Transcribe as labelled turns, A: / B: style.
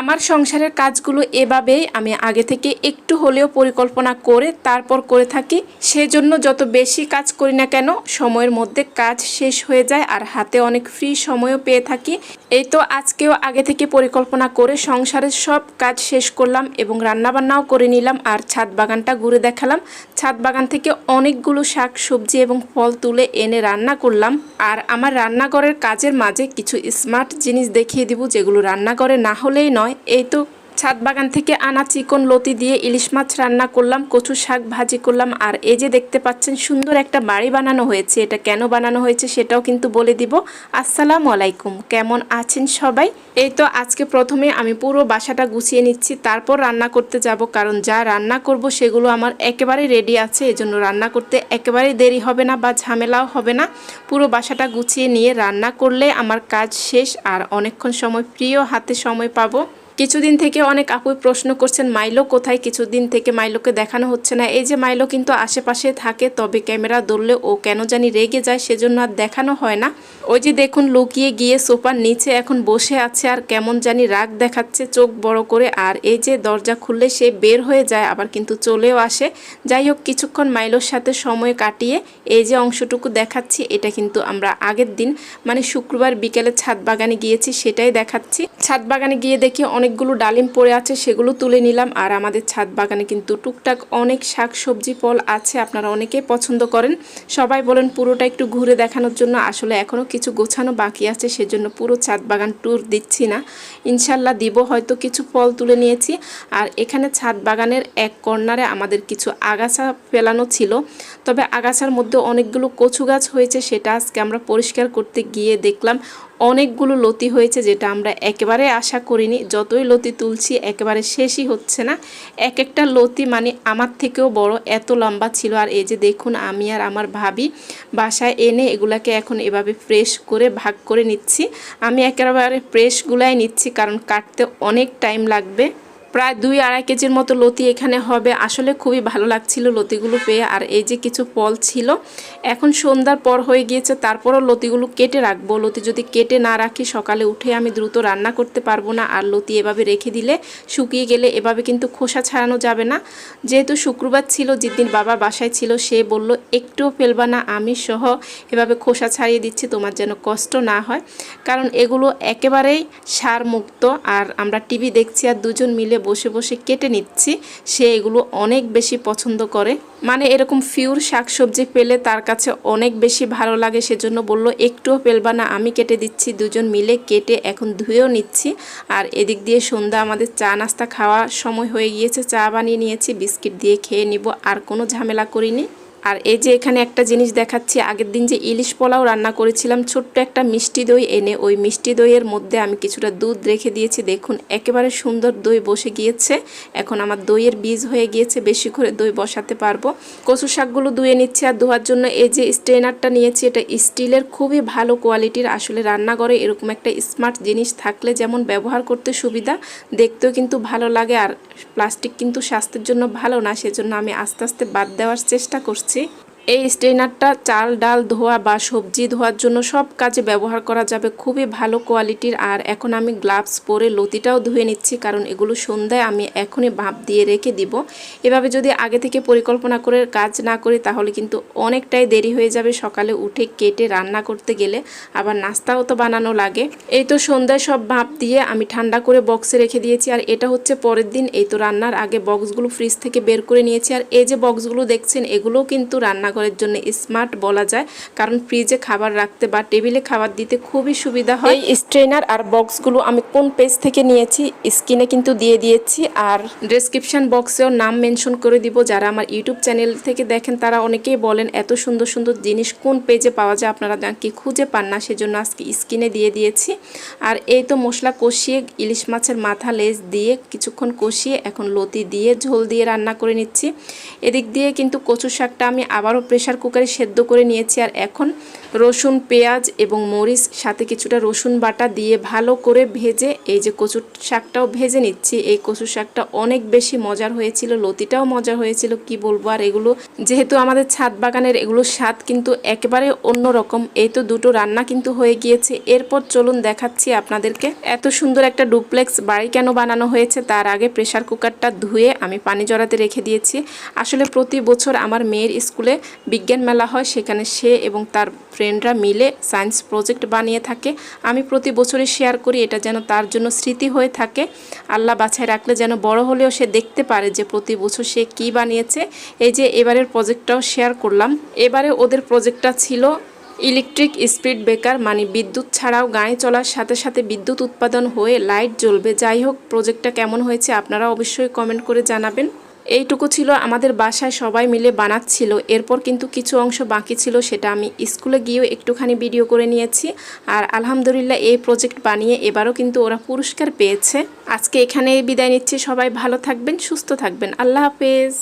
A: আমার সংসারের কাজগুলো এভাবেই আমি আগে থেকে একটু হলেও পরিকল্পনা করে তারপর করে থাকি। সেজন্য যত বেশি কাজ করি না কেন, সময়ের মধ্যে কাজ শেষ হয়ে যায় আর হাতে অনেক ফ্রি সময়ও পেয়ে থাকি। এই তো আজকেও আগে থেকে পরিকল্পনা করে সংসারের সব কাজ শেষ করলাম এবং রান্নাবান্নাও করে নিলাম আর ছাদ বাগানটা ঘুরে দেখালাম। ছাদ বাগান থেকে অনেকগুলো শাক, সবজি এবং ফল তুলে এনে রান্না করলাম। আর আমার রান্নাঘরের কাজের মাঝে কিছু স্মার্ট জিনিস দেখিয়ে দিব যেগুলো রান্নাঘরে না হলেই নয়, এই তো ছাদ বাগান থেকে আনা চিকন লতি দিয়ে ইলিশ মাছ রান্না করলাম, কচু শাক ভাজি করলাম, আর এই যে দেখতে পাচ্ছেন সুন্দর একটা বাড়ি বানানো হয়েছে। এটা কেন বানানো হয়েছে সেটাও কিন্তু বলে দিব। আসসালামু আলাইকুম, কেমন আছেন সবাই? এই তো আজকে প্রথমে আমি পুরো বাসাটা গুছিয়ে নিচ্ছি, তারপর রান্না করতে যাব, কারণ যা রান্না করব সেগুলো আমার একেবারে রেডি আছে, এজন্য রান্না করতে একেবারেই দেরি হবে না বা ঝামেলাও হবে না। পুরো বাসাটা গুছিয়ে নিয়ে রান্না করলে আমার কাজ শেষ, আর অনেকক্ষণ সময় প্রিয় হাতে সময় পাবো। কিছুদিন থেকে অনেক আপুই প্রশ্ন করছেন, মাইলো কোথায়? কিছুদিন থেকে মাইলোকে দেখানো হচ্ছে না। এই যে মাইলো কিন্তু আশেপাশে থাকে, তবে ক্যামেরা ধরলে ও কেন জানি রেগে যায়, সেজন্য আর দেখানো হয় না। ওই যে দেখুন, লুকিয়ে গিয়ে সোফার নিচে এখন বসে আছে আর কেমন জানি রাগ দেখাচ্ছে চোখ বড় করে। আর এই যে দরজা খুললে সে বের হয়ে যায়, আবার কিন্তু চলেও আসে। যাই হোক, কিছুক্ষণ মাইলোর সাথে সময় কাটিয়ে এই যে অংশটুকু দেখাচ্ছি, এটা কিন্তু আমরা আগের দিন মানে শুক্রবার বিকেলে ছাদ বাগানে গিয়েছি, সেটাই দেখাচ্ছি। ছাদ বাগানে গিয়ে দেখি অনেকগুলো ডালিম পড়ে আছে, সেগুলো তুলে নিলাম। আর আমাদের ছাদ বাগানে কিন্তু টুকটাক অনেক শাক সবজি ফল আছে, আপনারা অনেকেই পছন্দ করেন। সবাই বলেন পুরোটা একটু ঘুরে দেখানোর জন্য, আসলে এখনও কিছু গোছানো বাকি আছে, সেজন্য পুরো ছাদ বাগান ট্যুর দিচ্ছি না। ইনশাল্লাহ দিব, হয়তো কিছু ফল তুলে নিয়েছি। আর এখানে ছাদ বাগানের এক কর্নারে আমাদের কিছু আগাছা ফেলানো ছিল। তবে আগাছার মধ্যে অনেকগুলো কচু গাছ হয়েছে, সেটা আজকে আমরা পরিষ্কার করতে গিয়ে দেখলাম। অনেকগুলো লতি হয়েছে যেটা আমরা একেবারে আশা করিনি। যতই লতি তুলছি, একেবারে শেষই হচ্ছে না। এক একটা লতি মানে আমার থেকেও বড়, এত লম্বা ছিল। আর এই যে দেখুন, আমি আর আমার ভাবি বাসায় এনে এগুলাকে এখন এভাবে ফ্রেশ করে ভাগ করে নিচ্ছি। আমি একেবারে ফ্রেশগুলাই নিচ্ছি, কারণ কাটতে অনেক টাইম লাগবে। প্রায় দুই আড়াই কেজির মতো লতি এখানে হবে। আসলে খুবই ভালো লাগছিল লতিগুলো পেয়ে। আর এই যে কিছু ফল ছিল, এখন সন্ধ্যার পর হয়ে গিয়েছে। তারপরও লতিগুলো কেটে রাখব। লতি যদি কেটে না রাখি, সকালে উঠে আমি দ্রুত রান্না করতে পারব না। আর লতি এভাবে রেখে দিলে শুকিয়ে গেলে এভাবে কিন্তু খোসা ছাড়ানো যাবে না। যেহেতু শুক্রবার ছিল, যেদিন বাবা বাসায় ছিল, সে বলল, একটুও ফেলবা না, আমি সহ এভাবে খোসা ছাড়িয়ে দিচ্ছি, তোমার যেন কষ্ট না হয়। কারণ এগুলো একেবারেই সার মুক্ত আর আমরা টিভি দেখছি আর দুজন মিলে বসে বসে কেটে নিচ্ছি। সে এগুলো অনেক বেশি পছন্দ করে। মানে এরকম ফিউর শাকসবজি পেলে তার কাছে অনেক বেশি ভালো লাগে। সেজন্য বলল, একটুও পেলবা না, আমি কেটে দিচ্ছি। দুজন মিলে কেটে এখন ধুয়েও নিচ্ছি। আর এদিক দিয়ে সন্ধ্যা, আমাদের চা নাস্তা খাওয়া সময় হয়ে গিয়েছে। চা বানিয়ে নিয়েছি, বিস্কিট দিয়ে খেয়ে নিব, আর কোনো ঝামেলা করিনি। আর এই যে এখানে একটা জিনিস দেখাচ্ছি, আগের দিন যে ইলিশ পোলাও রান্না করেছিলাম, ছোট্ট একটা মিষ্টি দই এনে ওই মিষ্টি দইয়ের মধ্যে আমি কিছুটা দুধ রেখে দিয়েছি। দেখুন, একেবারে সুন্দর দই বসে গিয়েছে। এখন আমার দইয়ের বীজ হয়ে গিয়েছে, বেশি করে দই বসাতে পারব। কচু শাকগুলো ধুয়ে নিচ্ছে আর ধোয়ার জন্য এই যে স্ট্রেনারটা নিয়েছি, এটা স্টিলের খুবই ভালো কোয়ালিটির। আসলে রান্নাঘরে এরকম একটা স্মার্ট জিনিস থাকলে যেমন ব্যবহার করতে সুবিধা, দেখতেও কিন্তু ভালো লাগে। আর প্লাস্টিক কিন্তু স্বাস্থ্যের জন্য ভালো না, সেজন্য আমি আস্তে আস্তে বাদ দেওয়ার চেষ্টা করছি। parte এই স্ট্রেনারটা চাল, ডাল ধোয়া বা সবজি ধোয়ার জন্য সব কাজে ব্যবহার করা যাবে। খুবই ভালো কোয়ালিটির আর এখন আমি গ্লাভস পরে লতিটাও ধুয়ে নিচ্ছি কারণ এগুলো সন্ধ্যায় আমি এখনই ভাপ দিয়ে রেখে দিব। এভাবে যদি আগে থেকে পরিকল্পনা করে কাজ না করি তাহলে কিন্তু অনেকটাই দেরি হয়ে যাবে সকালে উঠে কেটে রান্না করতে গেলে। আবার নাস্তাও তো বানানো লাগে। এই তো সন্ধ্যায় সব ভাপ দিয়ে আমি ঠান্ডা করে বক্সে রেখে দিয়েছি আর এটা হচ্ছে পরের দিন। এই তো রান্নার আগে বক্সগুলো ফ্রিজ থেকে বের করে নিয়েছি আর এই যে বক্সগুলো দেখছেন এগুলোও কিন্তু রান্নাঘরের জন্য স্মার্ট বলা যায়। কারণ ফ্রিজে খাবার রাখতে বা টেবিলে খাবার দিতে খুবই সুবিধা হয়। এই স্ট্রেনার আর বক্সগুলো আমি কোন পেজ থেকে নিয়েছি স্ক্রিনে কিন্তু দিয়ে দিয়েছি। আর ডেসক্রিপশন বক্সেও নাম মেনশন করে দিব। যারা আমার ইউটিউব চ্যানেল থেকে দেখেন তারা অনেকেই বলেন এত সুন্দর সুন্দর জিনিস কোন পেজে পাওয়া যায়? আপনারা কি খুঁজে পান না? সেজন্য আজকে স্ক্রিনে দিয়ে দিয়েছি। আর এই তো মশলা কষিয়ে ইলিশ মাছের মাথা লেজ দিয়ে কিছুক্ষণ কষিয়ে এখন লতি দিয়ে ঝোল দিয়ে রান্না করে নিচ্ছি। এদিক দিয়ে কিন্তু কচু শাকটা আমি আবারও প্রেশার কুকারে সেদ্ধ করে নিয়েছি আর এখন রসুন, পেঁয়াজ এবং মরিচ, সাথে কিছুটা রসুন বাটা দিয়ে ভালো করে ভেজে এই যে কচুর শাকটাও ভেজে নিচ্ছি। এই কচুর শাকটা অনেক বেশি মজার হয়েছিল, লতিটাও মজার হয়েছিল, কি বলব? আর এগুলো যেহেতু আমাদের ছাদ বাগানের এগুলোর স্বাদ কিন্তু একেবারে অন্যরকম। এই তো দুটো রান্না কিন্তু হয়ে গিয়েছে। এরপর চলুন দেখাচ্ছি আপনাদেরকে এত সুন্দর একটা ডুপ্লেক্স বাড়ি কেন বানানো হয়েছে। তার আগে প্রেশার কুকারটা ধুয়ে আমি পানি জড়াতে রেখে দিয়েছি। আসলে প্রতি বছর আমার মেয়ের স্কুলে বিজ্ঞান মেলা হয়, সেখানে সে এবং তার ফ্রেন্ডরা মিলে সায়েন্স প্রজেক্ট বানিয়ে থাকে। আমি প্রতি বছরই শেয়ার করি, এটা যেন তার জন্য স্মৃতি হয়ে থাকে। আল্লাহ বাছাই রাখলে যেন বড় হলেও সে দেখতে পারে যে প্রতি বছর সে কি বানিয়েছে। এই যে এবারের প্রজেক্টটাও শেয়ার করলাম। এবারে ওদের প্রজেক্টটা ছিল ইলেকট্রিক স্পিড ব্রেকার মানে বিদ্যুৎ ছাড়াও গাড়ি চলার সাথে সাথে বিদ্যুৎ উৎপাদন হয়ে লাইট জ্বলবে। যাই হোক প্রজেক্টটা কেমন হয়েছে আপনারা অবশ্যই কমেন্ট করে জানাবেন। এইটুকু ছিল আমাদের বাসায় সবাই মিলে বানাচ্ছিল। এরপর কিন্তু কিছু অংশ বাকি ছিল সেটা আমি স্কুলে গিয়েও একটুখানি ভিডিও করে নিয়েছি। আর আলহামদুলিল্লাহ এই প্রজেক্ট বানিয়ে এবারও কিন্তু ওরা পুরস্কার পেয়েছে। আজকে এখানে বিদায় নিচ্ছি। সবাই ভালো থাকবেন, সুস্থ থাকবেন। আল্লাহ হাফেজ।